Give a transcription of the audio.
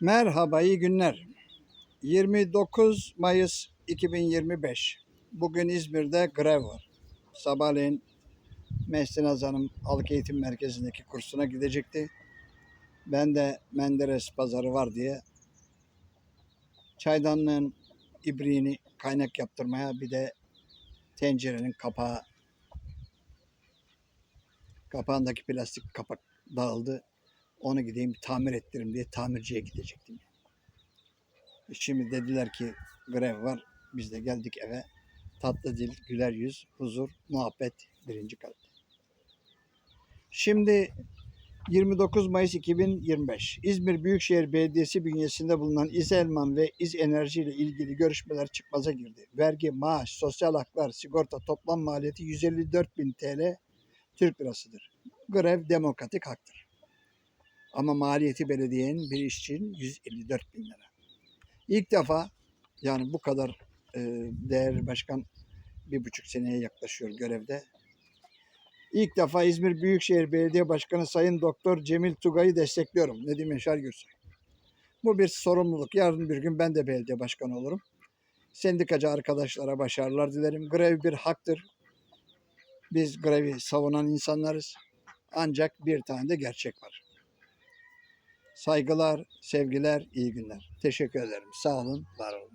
Merhaba, iyi günler. 29 Mayıs 2025. Bugün İzmir'de grev var. Sabahleyin Mestinaz Hanım Halk Eğitim Merkezi'ndeki kursuna gidecekti. Ben de Menderes pazarı var diye çaydanlığın ibriğini kaynak yaptırmaya bir de tencerenin kapağı kapağındaki plastik kapak dağıldı. Onu gideyim tamir ettirim diye tamirciye gidecektim. Şimdi dediler ki grev var. Biz de geldik eve. Tatlı dil, güler yüz, huzur, muhabbet birinci kalite. Şimdi 29 Mayıs 2025 İzmir Büyükşehir Belediyesi bünyesinde bulunan İzelman ve İz Enerji ile ilgili görüşmeler çıkmaza girdi. Vergi, maaş, sosyal haklar, sigorta toplam maliyeti 154 bin TL Türk lirasıdır. Grev demokratik haktır. Ama maliyeti belediyenin bir işçinin 154 bin lira. İlk defa yani bu kadar e, değerli başkan bir buçuk seneye yaklaşıyor görevde. İlk defa İzmir Büyükşehir Belediye Başkanı Sayın Doktor Cemil Tugay'ı destekliyorum. Nedim Yaşar Gürsoy. Bu bir sorumluluk. Yarın bir gün ben de belediye başkanı olurum. Sendikacı arkadaşlara başarılar dilerim. Grev bir haktır. Biz grevi savunan insanlarız. Ancak bir tane de gerçek var. Saygılar, sevgiler, iyi günler. Teşekkür ederim. Sağ olun, var olun.